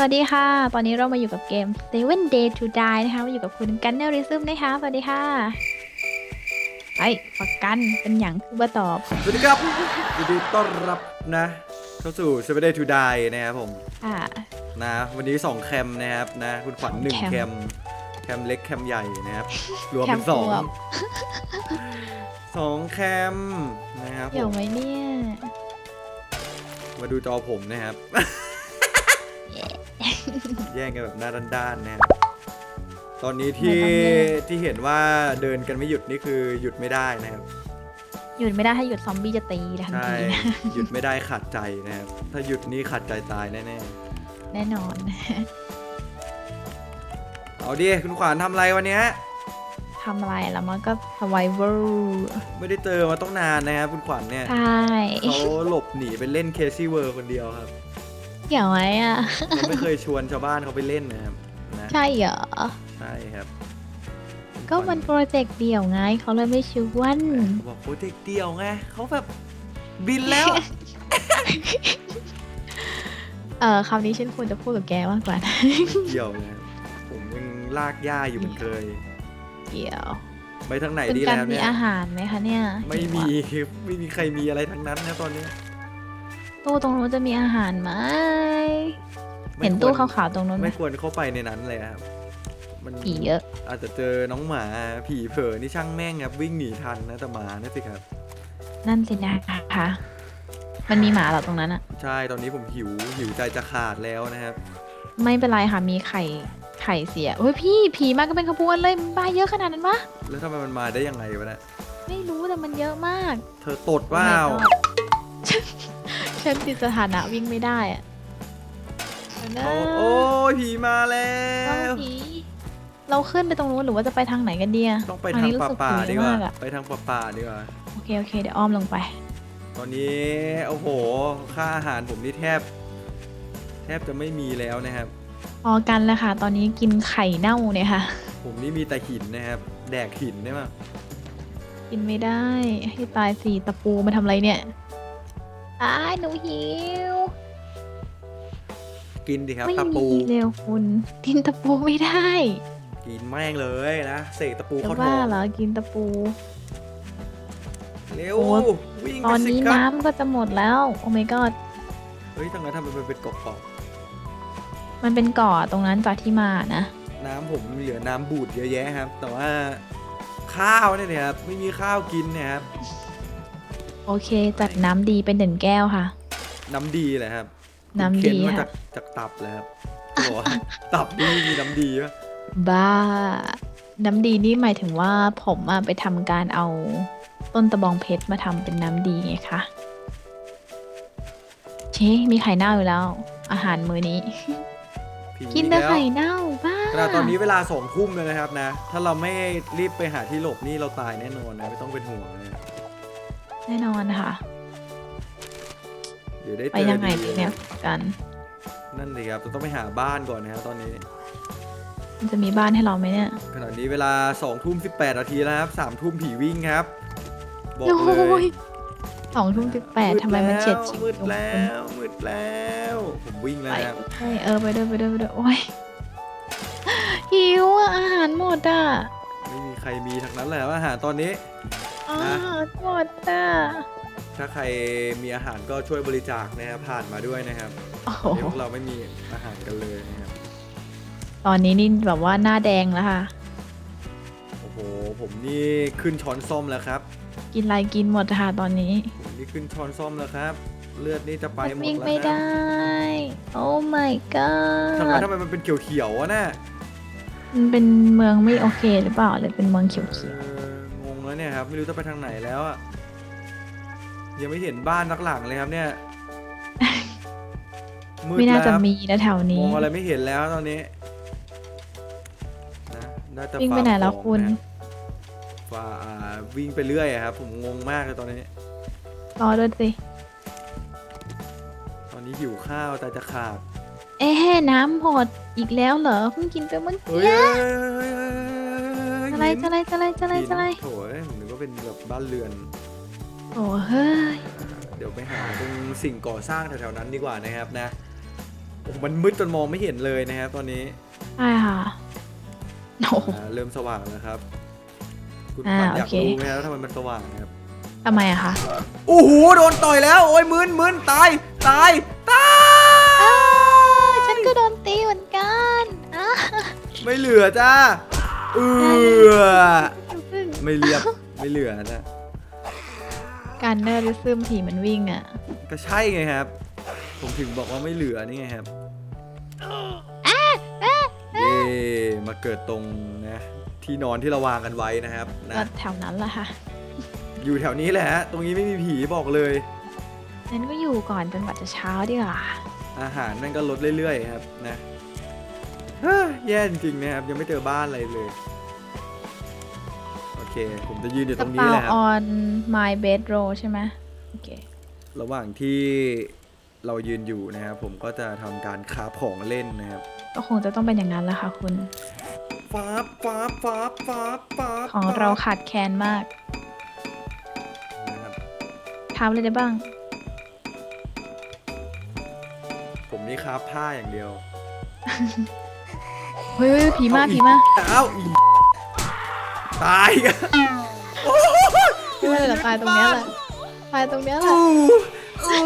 สวัสดีค่ะ ตอนนี้เรามาอยู่กับเกม Seven Day to Die นะคะ มาอยู่กับคุณกันเนลริซึมนะคะ สวัสดีค่ะ ไปประกัน เป็นอย่างคือว่าตอบ สวัสดีครับยินดีต้อนรับนะ เข้าสู่ Seven Day to Die นะครับผมค่ะนะ วันนี้ 2 แคมนะครับนะ คุณขวัญหนึ่งแคมแคมแคมเล็กแคมใหญ่นะครับ รวมแคเป็มนสองรวม สองแคมนะครับผเกี่ยวม ไหมเนี่ย มาดูจอผมนะครับ แย่งกันแบบหน้าด้านๆนะครับตอนนี้ที่ที่เห็นว่าเดินกันไม่หยุดนี่คือหยุดไม่ได้นะครับ หยุดไม่ได้ถ้าหยุดซอมบี้จะตีทันใช่ทีนะหยุดไม่ได้ขาดใจนะครับ ถ้าหยุดนี่ขาดใจตายแน่แน่นอน ๆ เอาดิคุณขวัญทำอะไรวันเนี้ยทำอะไรแล้วมันก็ survival ไม่ได้เจอมาต้องนานนะครับคุณขวัญเนี่ยใช่ เขาหลบหนีไปเล่นเคซี่เวิร์คนเดียวครับ เกี่ยวไหมอะเขาไม่เคยชวนชาวบ้านเขาไปเล่นนะครับนะใช่เหรอ ใช่ครับก็มันโปรเจกต์เดี่ยวไงเขาเลยไม่ชวนเขาบอกโปรเจกต์เดียวไงเขาแบบบินแล้ว เออคำนี้ฉันควรจะพูดกับแกมากกว่านะเกี่ยวนะครับผมยังลากหญ้าอยู่เหมือนเคย เกี่ยวไปทางไหนคุณดีกันแล้วมีเนี่ยอาหารไหมคะเนี่ยไม่มีไม่มีใครมีอะไรทั้งนั้นนะตอนนี้ ตู้ตรงนู้นจะมีอาหารไหมไม่เห็นตู้ควรขาวๆตรงนู้นไหมไม่ควรเข้าไปในนั้นเลยครับ มันผีเยอะอาจจะเจอน้องหมาผีเผลอนี่ช่างแม่งครับวิ่งหนีทันนะแต่หมานะสิครับ นั่นสินะคะมันมีหมาเหรอตรงนั้นอะใช่ตอนนี้ผมหิวหิวใจจะขาดแล้วนะครับ ไม่เป็นไรค่ะมีไข่ไข่เสียเฮ้ยพี่ผีมาก็เป็นขบวนเลยมาเยอะขนาดนั้นวะแล้วทำไมมันมาได้ยังไงวะเนี่ยไม่รู้แต่มันเยอะมาก เธอตดว้าว Oh my god ฉันติดสถานะวิ่งไม่ได้อะเดี๋ยวนะเขาโอ้ยผีมาแล้ต้องว ผีเราขึ้นไปตรงนู้นหรือว่าจะไปทางไหนกันดีอะต้องไปทางนี้รู้ป่าสึกป่าผีดีกว่ามากอะไปทางป่าป่าดีกว่า โอเคโอเคเดี๋ยวอ้อมลงไป ตอนนี้โอ้โห ค่าอาหารผมนี่แทบ แทบจะไม่มีแล้วนะครับ พอกันแล้วค่ะ ตอนนี้กินไข่เน่าเนี่ยค่ะ ผมนี่มีแต่หินนะครับ แดกหินได้มั้ยกินไม่ได้ให้ตายสี่ตะปูมาทำอะไรเนี่ย อ้ายหนูหิวกินดิครับไม่ตะปูมีเร็วคุณกินตะปูไม่ได้กินแม่งเลยนะเสกตะปูจะเข้าท้ว่าองเหรอกินตะปู เร็วโอ้ยวิ่งตไปอนสินี้ครับน้ำก็จะหมดแล้ว โอ้ my god เฮ้ยทางนั้นทำไมมันเป็นเกาะมันเป็นเกาะตรงนั้นจากที่มานะๆน้ำผมเหลือน้ำบูดเยอะแยะครับ แต่ว่าข้าวเนี่ยนะครับไม่มีข้าวกินเนะครับ โอเคจัดน้ำดีเป็นหนึ่งแก้วค่ะ น้ำดีแหละครับน้ำดีเข็นมาค่ะจากจากตับเลยครับเขาบอกว่า ตับนี่มีน้ำดีปะบ้า น้ำดีนี่หมายถึงว่าผมอะไปทำการเอาต้นตะบองเพชรมาทำเป็นน้ำดีไงคะเชมีไข่เน่าอยู่แล้ว อาหารมื้อนี้ ผีกินแต่แล้วไข่เน่าบ้า ขณะตอนนี้เวลาสองทุ่มเลยนะครับนะ ถ้าเราไม่รีบไปหาที่หลบนี่เราตายแน่นอนนะไม่ต้องเป็นห่วงนะ แน่นอนค่ะ เดี๋ยวได้ไปเจอยังไงดีเนี่ยกันนั่นสิครับเราต้องไปหาบ้านก่อนนะครับตอนนี้ มันจะมีบ้านให้เราไหมเนี่ยขณะนี้เวลา2องทุ่มสินาทีแล้วครับสามทุ่มผีวิ่งครับ บอกโอ้เลยยสองทุ่มสิบแปดทำไมมันเฉียดฉิวมืดตรงแล้คุณวมืดแล้ว ผมวิ่งแล้วไปนะครับใช่เออไปด้วยไปด้วยไปด้วยโอ้ยหิวอะอาหารหมดอะไม่มีใครมีทั้งนั้นแหละอาหารตอนนี้ อานะหารหมดอะถ้าใครมีอาหารก็ช่วยบริจาคนะครับผ่านมาด้วยนะครับโอ้โหเดี๋ยวพวกเราไม่มีอาหารกันเลยนะครับตอนนี้นี่แบบว่าหน้าแดงแล้วค่ะ โอ้โหผมนี่ขึ้นช้อนส้มแล้วครับกินอะไรกินหมดค่ะตอนนี้ผมนี่ขึ้นช้อนส้มแล้วครับ เลือดนี่จะไปหมดวิ่งแล้วไม่นะได้ โอ้ my ทำไม god ทำไมมันเป็นเขียวๆอะน่ะมันเป็นเมืองไม่โอเคหรือเปล่าเลยเป็นเมืองเขียวเออ งงแล้วเนี่ยครับไม่รู้จะไปทางไหนแล้วอะยังไม่เห็นบ้านสักหลังเลยครับเนี่ยๆมืดไม่น่าจะแล้วมีนะแถวมนี้ องอะไรไม่เห็นแล้วตอนนี้นะน่าจะวิ่งไปไหนแล้วคุณฝ่าอ่าวิ่งไปเรื่อยอะครับผมงงมากเลยตอนนี้ รอด้วยสิ ตอนนี้หิวข้าวแต่จะขาด เอ๊ะน้ำหมดอีกแล้วเหรอเพิ่งกินไปเมื่อเฮ้กี้ย อะไรจะอะไรจะอะไรจะอะไรจะอะไรโถ่เอ้ยผมนึกว่าเป็นแบบบ้านเรือน โอ้เฮ้ย เดี๋ยวไปหาตรงสิ่งก่อสร้างแถวๆนั้นดีกว่านะครับนะโอ้โหมันมืดจนมองไม่เห็นเลยนะครับตอนนี้ใช่ค่ะโอ้โหอ่าเริ่มสว่างแล้วครับ คุณอ่าปันอยากโอเครู้ไหมครับทำไมมันสว่างครับทำไมอะคะโอ้โหโดนต่อยแล้วโอ้ยมึนมึนตายตายตายฉันก็โดนตีเหมือนกันอะไม่เหลือจ้า เออไม่เรียบไม่เหลือนะการเนอร์ริซึมผีมันวิ่งอะก็ใช่ไงครับ ผมถึงบอกว่าไม่เหลือนี่ไงครับเย่มาเกิดตรงนะที่นอนที่เราวางกันไว้นะครับนะก็แถวนั้นแหละค่ะอยู่แถวนี้แหละฮะตรงนี้ไม่มีผีบอกเลยงั้นก็อยู่ก่อนจนกว่าจะเช้าดีกว่าอาหารนั่นก็ลดเรื่อยๆครับนะเฮ้ยแย่จริงๆนะครับ ยังไม่เจอบ้านอะไรเลย โอเค ผมจะยืนอยู่กตระรงนี้เป๋า แหละครับ on my bedroll ใช่ไหมโอเค ระหว่างที่เรายืนอยู่นะครับ ผมก็จะทำการคาบของเล่นนะครับก็คงจะต้องเป็นอย่างนั้นแหละค่ะคุณ ฟ้าบฟ้าบฟ้าบฟ้าบฟ้าบของเราขาดแคลนมากนะครับ ทำเลยได้บ้าง ผมนี่คาบผ้าอย่างเดียว เฮ้ยเฮ้ยผีมาเอาอีกผีมาเอ้าอีตายกันไม่เป็นไรหรอกตายตรงเนี้ยแหละตายตรงเนี้ยแหละอู้อู้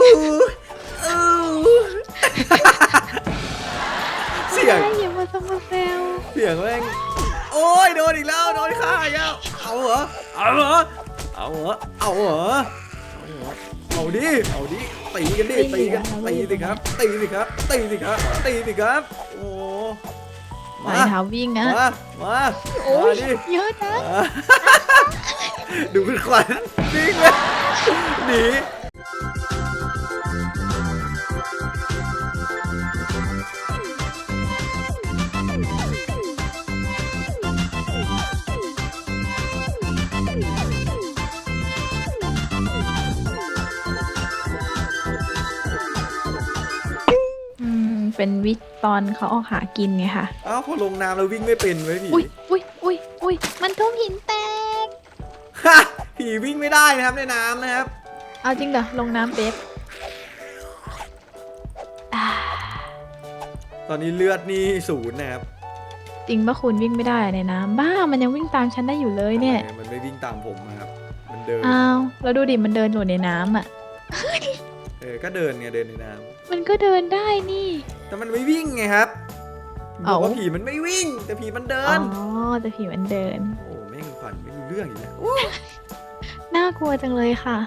อู้เสียงไม่อย่ามาซัมมาเซลเสียงแม่งโอ้ยโดนอีกแล้วโดนฆ่าอีกแล้วเอาเหรอเอาเหรอเอาเหรอเอาเหรอเอาเหรอเอาดิเอาดิตีกันดิตีกันตีสิครับตีสิครับตีสิครับตีสิครับโอ้ ปล่มาอยเท้าวิ่งนะมามาโอ้ยมาดิเยอะนะมาดูคุณขวัญวิ่งเลยหนี เป็นวิตอนเขาออกหากินไงค่ะเอ้าพอลงน้ำแล้ววิ่งไม่เป็นไว้ยผีอุ้ยอุ้ยอุ้ยอุ้ยมันทุ่มหินแตก ฮะผีวิ่งไม่ได้นะครับในน้ำนะครับ เอาจริงเหรอลงน้ำเป๊ปอ่าตอนนี้เลือดนี่ศูนย์นะครับจริงปะคุณวิ่งไม่ได้ในน้ำบ้ามันยังวิ่งตามฉันได้อยู่เลยเนี่ยมันไม่วิ่งตามผมนะครับ มันเดิน อ้าวแล้วดูดิมันเดินอยู่ในน้ำอะ เออก็เดินไงเดินในน้มันก็เดินได้นี่ำ แต่มันไม่วิ่งไงครับบเอ้าอกว่าผีมันไม่วิ่ง แต่ผีมันเดิอ๋นอแต่ผีมันเดิน โอ้แม่งขวัญไม่รู้เรื่องอีกแล้วน่ากลัวจังเลยค่ะ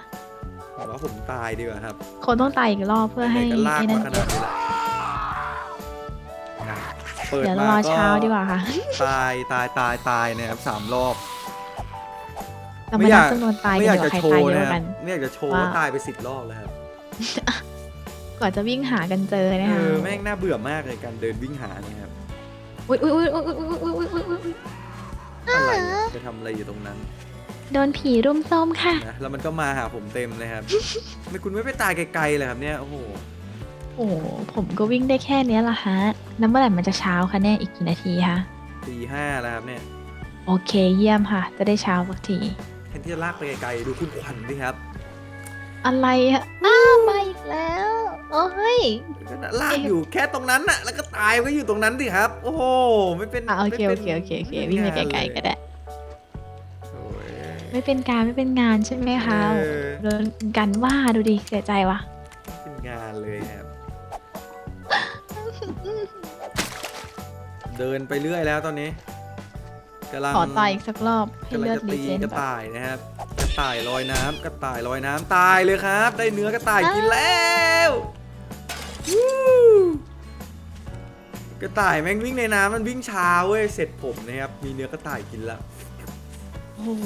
ผมว่าผมตายดีกว่าครับคนต้องตายอีกรอบเพื่อให้ไหนๆก็ลากไอ้นั่มานขนาดนี้ละนะเปิดเดี๋ยวมารอก็เช้าดีกว่าค่ะ ตายตายตายตายนะครับสามรอบเราไม่มาอยานับกจำนวนตายไม่กัอนยากดีกจะว่าใครโชตายว์เยนะอะคกัรับนไม่อยากจะโชว์ว่าว่าตายไปสิบรอบแล้วครับ กว่าจะวิ่งหากันเจอนะเอคะเออแม่งน่าเบื่อมากเลยการเดินวิ่งหาเนี่ยครับอุ้ยอุ้ยอุ้ยอุ้ยอุ้ยอุ้ยอุ้ยอุ้ยอุ๊ยอะไรอะไปทำอะไรอยู่ตรงนั้นโดนผีรุมโทรมค่ะ นะแล้วมันก็มาหาผมเต็มเลยครับ ไม่คุณไม่ไปตายไกลๆเลยครับเนี่ยโอ้โหโอ้โหผมก็วิ่งได้แค่เนี้ยละฮะแล้วเมื่อไหร่มันจะเช้าคะเนี่ยอีกกี่นาทีคะตีห้าแล้วครับเนี่ยโอเคเยี่ยมค่ะ จะได้เช้าสักที แทนที่จะลากไปไกลๆดูคุณควันดิครับ อะไรอะอ้าวมาอีกแล้ว โอ้ย ก็ลากอยู่แค่ตรงนั้นน่ะ แล้วก็ตายก็อยู่ตรงนั้นสิครับ โอ้โหไม่เป็นอะโอเคไม่โอป็นเคโอเคโอเคม่วิ่งไปเป็นไกลงานๆก็ได้ โอ้ยไม่เป็นการไม่เป็นงานใช่ไหมคะเออโดนกันว่าดูดิเสียใจวะไม่เป็นงานเลยครับ เดินไปเรื่อยแล้วตอนนี้กำลัง ขอตายอีกสักรอบให้กำลังเลือดจะรีตีเจนกระแบบต่ายนะครับ กระต่ายลอยน้ำกระต่ายลอยน้ำตายเลยครับ ได้เนื้อกระต่ายกินแล้ววู้ กระต่ายแม่งวิ่งในน้ำมันวิ่งช้าเว้ย เสร็จผมนะครับ มีเนื้อกระต่ายกินแล้วโอ้โห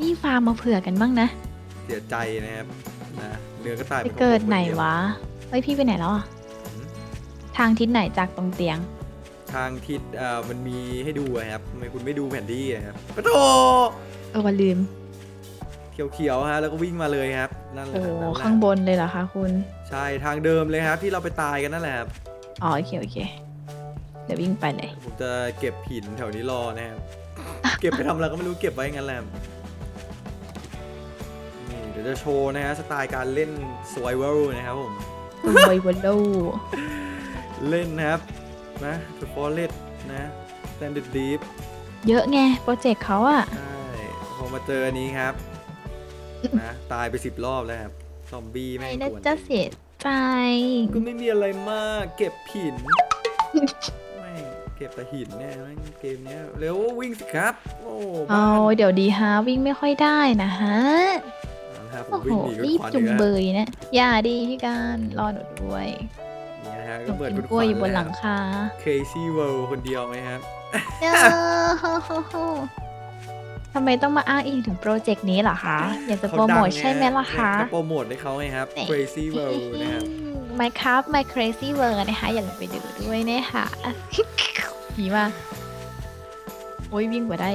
นี่ฟาร์มมาเผื่อกันบ้างนะ เสียใจนะครับนะเนื้อกระต่ายไปป็นของเกิดผมคไหนดียวะ เฮ้ยพี่ไปไหนแล้วอะหืมทางทิศไหนจากตรงเตียง ทางทิศเอ่อมันมีให้ดูอะครับทำไมคุณไม่ดูแผนที่อะครับปะโถเออว่าลืม เขียวๆฮะแล้วก็วิ่งมาเลยครับนั่นแหโอ้ละโหนั่นแหละข้างบนเลยเหรอคะคุณ ใช่ทางเดิมเลยครับที่เราไปตายกันนั่นแหละครับอ๋อโอเคโอเคเดี๋ยววิ่งไปเลยผมจะเก็บหินแถวนี้รอนะครับ เก็บไปทำอะไรก็ไม่รู้เก็บไว้งั้นแหละนี่เดี๋ยวจะโชว์นะฮะสไตล์การเล่น survival นะครับผมคุณไววอลโลเล่นนะครับนะสปอร์เลตนะแซนด์ดีฟเยอะไงโปรเจกต์เขาอะใช่พอมาเจออันนี้ครับนะตายไปสิบรอบแล้วครับ ซอมบี้ไม่แม่งน่ากวนจะเสียใจ ก็ไม่มีอะไรมากเก็บหินไม่งเก็บแต่หินเนี่ยแม่งเกมเนี้ยเร็ววิ่งสิครับ โอ้เอาบ้านเดี๋ยวดีฮะวิ่งไม่ค่อยได้นะฮะ เอาละครับผโอ้มโห วิ่งหนีกันรีบควันจุงเลยเบนะยนะ อย่าดีพี่การรอหนูด้วยเนี่ยนะฮะหก็นูเหมือนกินคุณกล้วยอยู่บนขหวัลัญงเลยคาเคซี่เวิลด์คนเดียวไหมครับเด้อ ทำไมต้องมาอ้างอิงถึงโปรเจกต์นี้เหรอคะ อยากจะโปรโมทใช่ไหมล่ะคะก็โปรโมทให้เขาไงครับ Crazy World นะครับ Minecraft My Crazy World นะคะ อย่าลืมไปดูด้วยนะคะผีมาโอ้ยวิ่งกว่าได้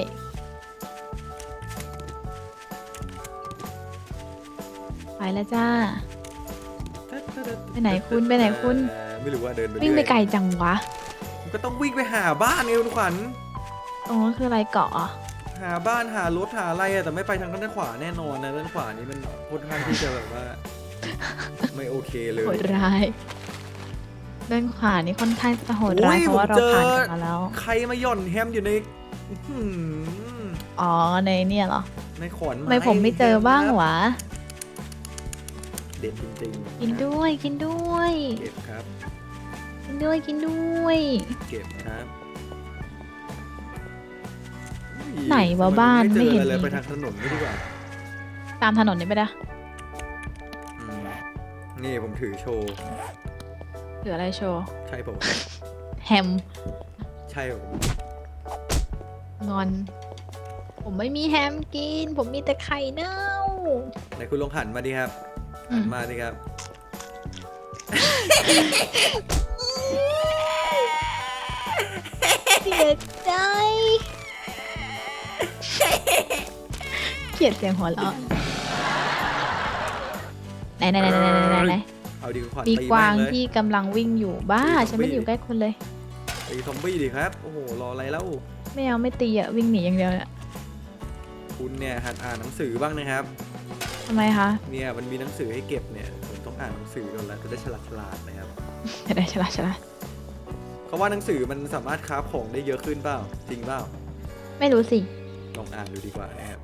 ไปแล้วจ้า ไปไหนคุณไปไหนคุณเอ่อไม่รู้ว่าเดินไปวิ่งไปเรื่อยไกลจังวะผมก็ต้องวิ่งไปหาบ้านไงคุณขวัญตรงนั้นคืออะไรเกาะเหรอหาบ้านหารถหาอะไรอะแต่ไม่ไปทางด้านขวาแน่นอนนะด้านขวานี้มันค่อนข้างที่จะแบบว่า ไม่โอเคเลยโหดร้ายด้านขวานี่ค่อนข้างจะโหดร้ายโอ้ยเพราะว่าผมเราเจอผ่านกันมาแล้ว ใครมาหย่อนแฮมอยู่ในอื้อหืออ๋อในเนี่ยเหรอในขอนทำไมผมไม่เจอบ้างวะเด็ดจริงๆกินด้วยกินด้วย เก็บครับ กินด้วยกินด้วย เก็บครับ ไหนวะบ้านไม่ไม่เจเห็อนอะไรมีไปทางถนนไม่ดีกว่าตามถนนนี่ไปนะอืมนี่ผมถือโชว์ เหลืออะไรโชว์ใช่ผมแฮมใช่ผมงอน ผมไม่มีแฮมกิน ผมมีแต่ไข่เน่า ไหนคุณลองหันมาดิครับอืหัม นมาดิครับ เสียใจ เกลียดเสียงหัวเราะไหนไหนไหนไหนไหนไหนไหนเอาดิคุณขวัญมีตีกวางแม่เลยที่กำลังวิ่งอยู่บ้าตีฉันไม่ซอมบี้ได้อยู่ใกล้คนเลย ตีซอมบี้ดิครับ โอ้โห รออะไรแล้ว ไม่เอาไม่ตีอะวิ่งหนีอย่างเดียวอะคุณเนี่ยหัดอ่านหนังสือบ้างนะครับ ทำไมคะเนี่ยมันมีหนังสือให้เก็บเนี่ย ผมต้องอ่านหนังสือก่อนแล้วจะได้ฉลาดฉลาดๆนะครับ จะได้ฉลาดฉลาดเขาว่าหนังสือมันสามารถคราฟของได้เยอะขึ้นเปล่า จริงเปล่า ไม่รู้สิ ลองอ่านดูดีกว่านะครับ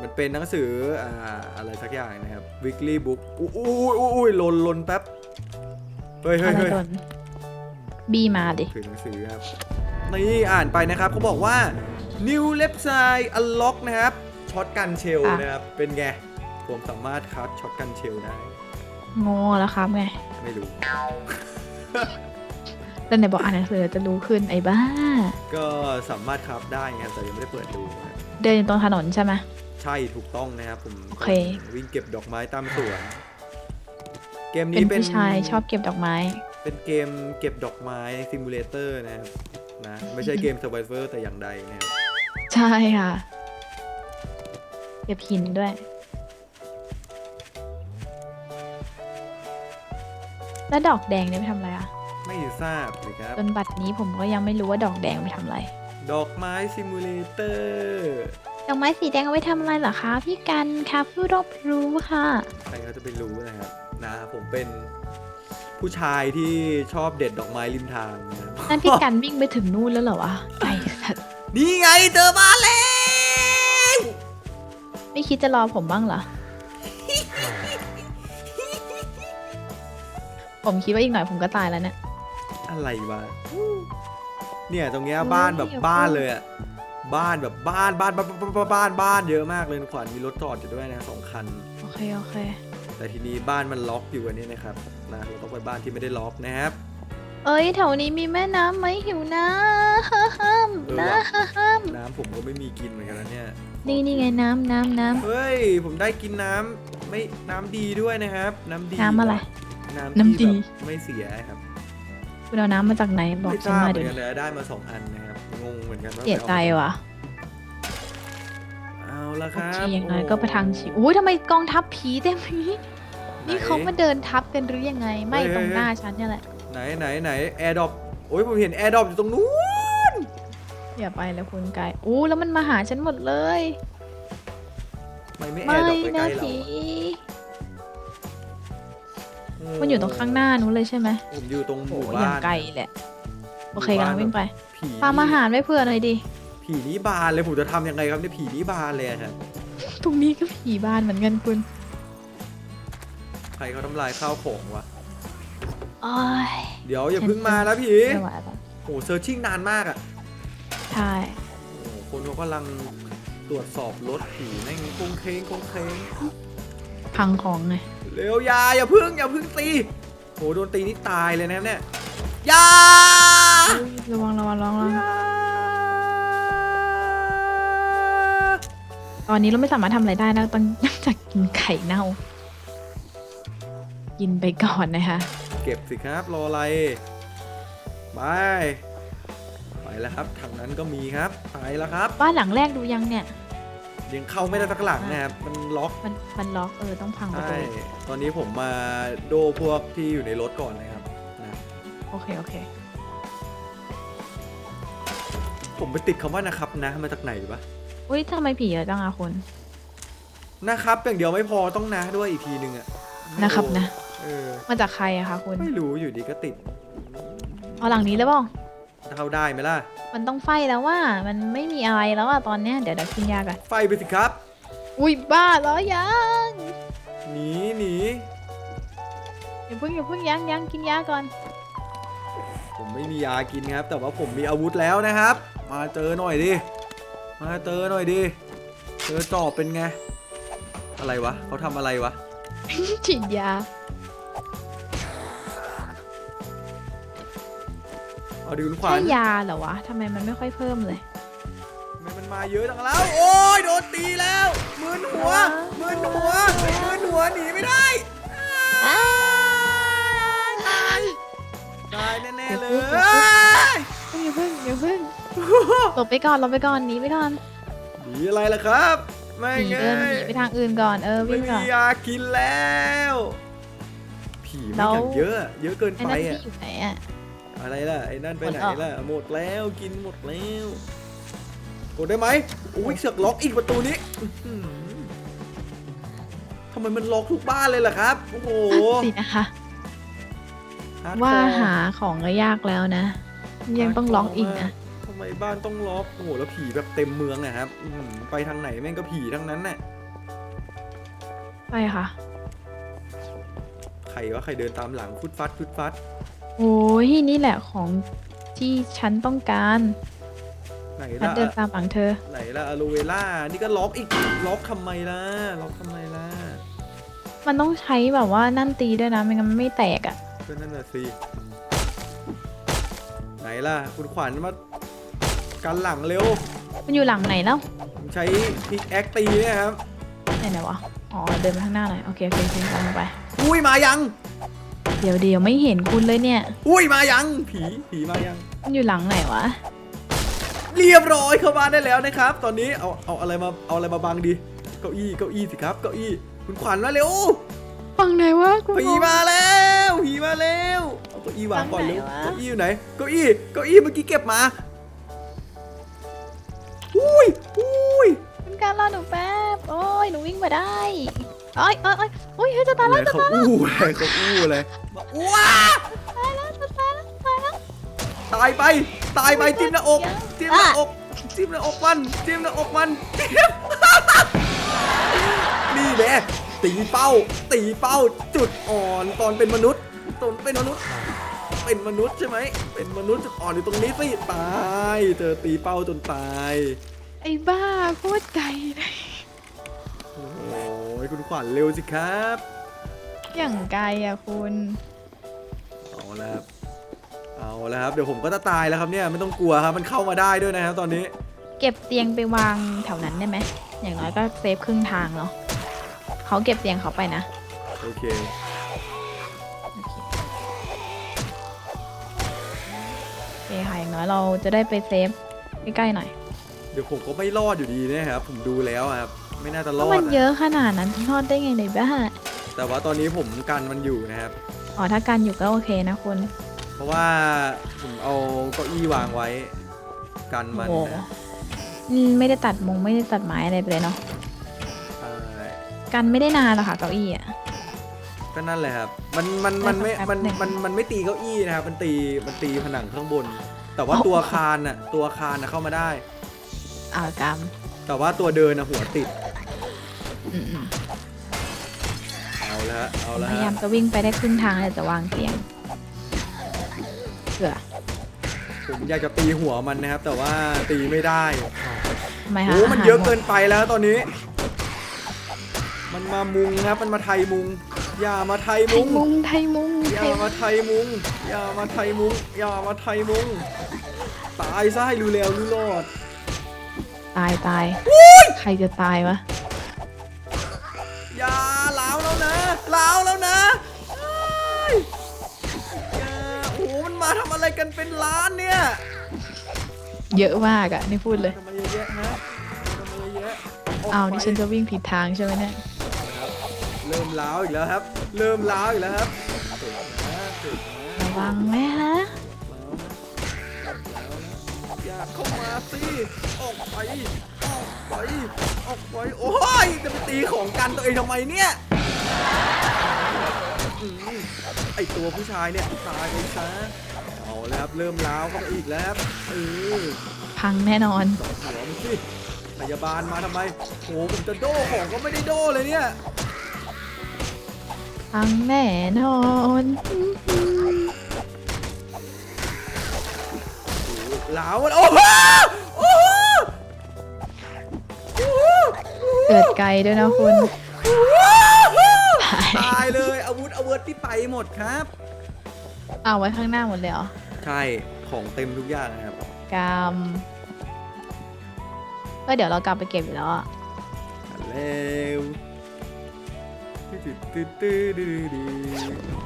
มันเป็นหนังสืออ่าอะไรสักอย่างนะครับ weekly book อุ้ยอุ้ยอุ้ยอุ้ยหลนหลนแป๊บ เฮ้ยอะเฮ้ยไรเฮ้ยโดนบีมาดิคือหนังสือครับ นี่อ่านไปนะครับเขาบอกว่า new website unlock นะครับช็อตกันเชลอะ นะครับ เป็นไง ผมสามารถคัดช็อตกันเชลได้ โง่แล้วครับไงไม่รู้แล้วไหนบอกอ่านหนังสือจะรู้ขึ้นไอ้บ้า ก็สามารถคับได้นะครับแต่ยังไม่ได้เปิดดูนะครับเดินอยู่ตรงถนนใช่ไหม ใช่ถูกต้องนะครับผมโอเค วิ่งเก็บดอกไม้ตามสวน เกมเป็นี้นเป็นผู้ชายชอบเก็บดอกไม้ เป็นเกมเก็บดอกไม้ซิมูเลเตอร์นะครับนะไม่ใช่เกม Survivor แต่อย่างใดนะครับใช่ค่ะ เก็บหินด้วย แล้วดอกแดงเนี่ยไปทำอะไรอะไม่ทราบเลยครับ จนบัดนี้ผมก็ยังไม่รู้ว่าดอกแดงไปทำอะไร ดอกไม้ซิมูเลเตอร์ ดอกไม้สีแดงเอาไว้ทำอะไรเหรอคะพี่กันค่ะผู้รอบรู้ค่ะใครเขาจะไปรู้นะครับนะผมเป็นผู้ชายที่ชอบเด็ดดอกไม้ริมทางนะครับนั่นพี่กันวิ่งไปถึงนู่นแล้วเหรอวะไอ้สัตว์นี่ไงเจอบ้านแล้วไม่คิดจะรอผมบ้างเหรอ ผมคิดว่าอีกหน่อยผมก็ตายแล้วเนี่ยอะไรวะเนี่ยตรงเนี้ยเฮ้ยบ้านแบบอย่าบ้านพูดเลยอะ บ้านแบบบ้านบ้านบ้านบ้านบ้านบ้านบ้านเยอะมากเลยขวัญมีรถจอดอยู่ด้วยนะสองคัน โอเค โอเค แต่ทีนี้บ้านมันล็อกอยู่อันนี้นะครับนะเราต้องไปบ้านที่ไม่ได้ล็อกนะครับ เอ้ยแถวนี้มีแม่น้ำไหมหิวน้ำห้ามเออนะว่ะห้ามน้ำผมก็ไม่มีกินเหมือนกันนะเนี่ยนี่นี่ไงน้ำน้ำน้เฮ้ยผมได้กินน้ำไม่น้ำดีด้วยนะครับ น้ำดีำน้ำอะไร น้ำน้ำที่ดีแบบไม่เสียครับคุณเอาน้ำมาจากไหนบอกไม่ทฉันราบมาเหมืเดี๋อยวนกันนี้เลยได้มาสองอันนะครับ งงเหมือนกันว่าเสียใจไปเอามาว่ะเอาละคโอรับเคอย่างน้อยก็ประทังชีวิตอุ้ยทำไมกองทัพผีเต็มนี้ นี่เขามาเดินทับกันหรือยังไง ไม่ตรงหน้าฉันเนี่ยแหละ ไหนไหนไหนแอร์ดรอปโอ้ยผมเห็นแอร์ดรอปอยู่ตรงนู้นอย่าไปเลยคุณกายอู้แล้วมันมาหาฉันหมดเลย ทำไมไม่แอไม่ร์ดรอปใกนะล้ๆเราผีโมันอยู่ตรงข้างหน้านู้นเลยใช่ไหมผมอยู่ตรงหโหมู่อย่าบ้างนไกลแหละ โอเคหมู่บ้านกำลังวิ่งไปผีปาล์มอาหารไว้เผื่อหน่อยดิ ผีนี้บานเลยผมจะทำยังไงครับเนี่ยผีนี้บานเลยอะครับตรงนี้ก็ผีบ้านเหมือนกันคุณใครเขาทำลายข้าวของวะโอ้ยเดี๋ยวอย่าเพิ่งมานะผีไม่ไหวแล้วโอ้เซิร์ชชิ่งนานมากอะใช่โอ้คนเขากำลังตรวจสอบรถผีแม่งคงเคงคงเคงพังของไงเร็วอยาอย่าพึ่งอย่าพึ่งตีโหโดนตีนี่ตายเลยนะครับเนี่ยอยาอุ๊ย ระวังระวังระวังระวังอยาตอนนี้เราไม่สามารถทำอะไรได้นะต้องนอกจากกินไข่เน่า กินไปก่อนนะคะ เก็บสิครับรออะไรไปไปแล้วครับทางนั้นก็มีครับไปแล้วครับบ้านหลังแรกดูยังเนี่ย ยังเข้าไม่ได้สักหลังนะครับมันล็อกมันมันล็อกเออต้องพังประใช่ตูตอนนี้ผมมาโดพวกที่อยู่ในรถก่อนนะครับนะ โอเค โอเค ผมไปติดคำว่านะครับนะมาจากไหนวะอุ้ยทำไมผีเยอะจังอะคุณ นะครับอย่างเดียวไม่พอต้องนะด้วยอีกทีนึงอะนะครับนะ เออมาจากใครอะคะคุณ ไม่รู้อยู่ดีก็ติดเอาหลังนี้เลยเปล่าเข้าได้ไหมล่ะ มันต้องไฟแล้วว่า มันไม่มีอะไรแล้วอะตอนเนี้ยเดี๋ยวเดี๋ยวกินยาก่อนไฟไปสิครับ อุ้ยบ้าแล้วยังหนีหนีอย่าเพิ่งอย่าเพิ่งยังยังกินยาก่อน ผมไม่มียากินครับ แต่ว่าผมมีอาวุธแล้วนะครับ มาเจอหน่อยดิ มาเจอหน่อยดิ เจอจอบเป็นไง อะไรวะเขาทำอะไรวะ ฉีดยา เอาดิคุณขวัใช่ญยาเหรอวะทำไมมันไม่ค่อยเพิ่มเลย ทำไมมันมาเยอะจังแล้ว โอ้ยโดนตีแล้วมืนหัวมืนหัวมืนหัวหนีไม่ได้อ้ายตายตายแน่ๆเลย อย่าเพิ่งอย่าเพิ่ง หลบไปก่อนหลบไปก่อนหนีไปก่อนหนีอะไรล่ะครับ ไม่หนีไงเดินหนีไปทางอื่นก่อนเออไม่วิ่งก่มีอนยากินแล้ว ผีไม่แล้วอย่างเยอะอะเยอะเกินไอ้ไปนั่นที่อะอยู่ไหนอะอะไรล่ะไอ้นั่นไปไหนหมดออกล่ะ หมดแล้วกินหมดแล้วกดได้ไหมอุ้ยเสือกล็อกอีกประตูนี้อื้อหือทำไมมันล็อกทุกบ้านเลยล่ะครับโอ้โหสินะคะ ฮร์ดคอร์ว่าหาของก็ยากแล้วนะ ยังต้องล็อกอีกนะทำ ไมบ้านต้องล็อกโอ้โหแล้วผีแบบเต็มเมืองนะครับอื้อหือไปทางไหนแม่งก็ผีทั้งนั้นน่ะไปค่ะ ใครวะใครเดินตามหลังฟุดฟัดฟุดฟัดโอ้ยนี่แหละของที่ฉันต้องการไหนฉันล่ะเดินตามหลังเธอ ไหนล่ะอะโลเวล่านี่ก็ล็อกอีกล็อกทำไมล่ะล็อกทำไมล่ะมันต้องใช้แบบว่านั่นตีด้วยนะไม่งั้นมันไม่แตกอะก็นั่นน่ะสิไหนล่ะคุณขวัญมา กันหลังเร็ว มันอยู่หลังไหนแล้วผมใช้พิกแอคตีเนี่ยครับ ไหนไหนวะ อ๋อ เดินไปข้างหน้าหน่อย โอเคโอเคโอเคกำลังไป อุ้ยมายัง เดี๋ยวเดี๋ยวไม่เห็นคุณเลยเนี่ย อุ้ยมายัง ผีผีมายัง มันอยู่หลังไหนวะ เรียบร้อยเข้ามาได้แล้วนะครับ ตอนนี้เอาเอาอะไรมาเอาอะไรมาบังดี เก้าอี้เก้าอี้สิครับเก้าอี้คุณขวัญมาเร็วฝั่งไหนวะคุณผีมองมาแล้วผีมาแล้วเอาเก้าอี้วางก่อนเร็วทางไหนวะเก้าอี้อยู่ไหนเก้าอี้เก้าอี้เมื่อกี้เก็บมา อุ้ยอุ้ยคุณการรอหนูแป๊บ โอ้ยหนูวิ่งมาได้โอ้ยโอ้ยโอ้ยโอ้ยเฮ้ยจะตายอะไรแล้วจะเขาตายแล้วอู้อะไรเขาอู้อะไรมาว้าตายแล้วจะตายแล้วตายแล้ว ตายไปตายไปอุ๊ยจิ้มหน้าอกเดี๋ยวจิ้มหน้าอกจิ้มหน้าอกมันจิ้มหน้าอกมันจิ้มนี่แหละตีเป้า ตีเป้าจุดอ่อนตอนเป็นมนุษย์ตอนเป็นมนุษย์ เป็นมนุษย์ใช่ไหม เป็นมนุษย์จุดอ่อนอยู่ตรงนี้สิตายเจอตีเป้าจนตาย ไอ้บ้าโคตรไกลเลยโอ้ยคุณขวัญเร็วสิครับ อย่างไกลอะคุณเอาละครับ เอาละครับ เดี๋ยวผมก็จะตายแล้วครับเนี่ยไม่ต้องกลัวครับ มันเข้ามาได้ด้วยนะครับตอนนี้ เก็บเตียงไปวางแถวนั้นได้ไหมอย่างน้อยก็เซฟครึ่งทางเนาะเขาเก็บเตียงเขาไปนะ โอเค เคค่ะอย่างน้อยเราจะได้ไปเซฟใกล้ๆหน่อยเดี๋ยวผมก็ไม่รอดอยู่ดีนะครับผมดูแล้วอะครับไม่น่าจะรก็อดมันเยนะอะขนาดนั้นรอดได้ไงในบ้าแต่ว่าตอนนี้ผมกันมันอยู่นะครับ อ๋อถ้ากันอยู่ก็โอเคนะคุณเพราะว่าผมเอาเก้าอี้วางไว้ กันมันโอ้นะอืมไม่ได้ตัดมงไม่ได้ตัดไม้อะไรไปเลยเนาะใช่กันไม่ได้นานหรอกค่ะเก้าอี้อะ ก็นั่นแหละครับ มันมันมันไม่ได้สักมันแป๊บหนึ่ง มันมันไม่ตีเก้าอี้นะครับ มันตีมันตีผนังข้างบน แต่ว่าตัวคานน่ะตัวคานน่ะเข้ามาได้ อ่าวกรรมแต่ว่าตัวเดินน่ะหัวติด อืมอืมเอาละฮะเอาละพยายาฮะมจะวิ่งไปได้ครึ่งทางแล้วจะวางเตียงเผื่อผมอยากจะตีหัวมันนะครับ แต่ว่าตีไม่ได้ทำไมคะโอ้มันาหารเยอะหมดเกินไปแล้วตอนนี้ มันมามุงครับมันมาไทยมุง อย่ามาไทยไทมุยงมุงไทยมุงอไทย่ายมาไทยมุงอย่ามาไทยมุงอย่ามาไทยมุงตายซะให้รู้แล้วรู้รอด ตายตายใครจะตายวะอย่าล้าวแล้วนะล้าวแล้วนะเอ้ยอย่าโอ้โหมันมาทำอะไรกันเป็นล้านเนี่ยเยอะมากอะนี่พูดเลยทำไมเยอะแยะฮะทำไมเยอะแยะกอ้าวไปนี่ฉันจะวิ่งผิดทางใช่ไหมเนี่ย เริ่มล้าวอีกแล้วครับ เริ่มล้าวอีกแล้วครับเก่งนะเก่งนะระวังไหมฮะล้าวนะล้าวนะอย่าเข้ามาสิ ออกไป ออกไป ออกไป โอ้ย จะไปตีของกันตัวเองทำไมเนี่ยอืมไอตัวผู้ชายเนี่ยตายไปซะ เอาแล้วครับเริ่มล้าวเข้าไปอีกแล้วครับเออพังแน่นอน ตบหัวมันสิ พยาบาลมาทำไมโหผมจะโดของก็ไม่ได้โดเลยเนี่ย พังแน่นอนหลาวมันโอ้โหโอ้โหโอ้โหเกิดไกลด้วยนะคุณตายตายเลยอาวุธอาวุธที่ไปหมดครับ เอาไว้ข้างหน้าหมดเลยเหรอ ใช่ของเต็มทุกอย่างนะครับกรรมก็เดี๋ยวเรากลับไปเก็บอยู่แล้วอะเร็ว ตื้อตื้อตื้อตื้อตื้อ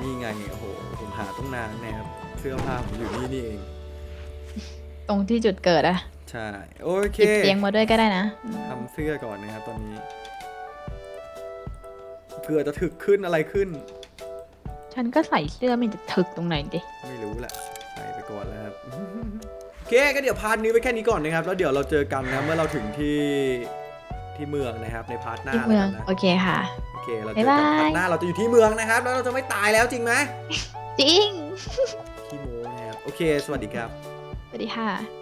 นี่ไงโอ้โหผมหาต้องนานนะครับเสื้อผ้าผมอยู่นี่นี่เอง ตรงที่จุดเกิดอะใช่โอเคติดเตียงมาด้วยก็ได้นะ ทำเสื้อก่อนนะครับตอนนี้เผื่อจะถึกขึ้นอะไรขึ้น ฉันก็ใส่เสื้อมันจะถึกตรงไหนดิไม่รู้แหละใส่ไปก่อนแล้วครับโอเคก็เดี๋ยวพาร์ทนี้ไว้แค่นี้ก่อนนะครับ แล้วเดี๋ยวเราเจอกันนะเมื่อเราถึงที่ ที่เมืองนะครับในพาร์ทหน้าที่เมืองแล้วกันนะโอเคค่ะ โอเคเราเจอกันบ๊ายบายพาร์ทหน้าเราจะอยู่ที่เมืองนะครับ แล้วเราจะไม่ตายแล้วจริงไหมจริง ขี้โม้นะครับโอเค สวัสดีครับ สวัสดีค่ะ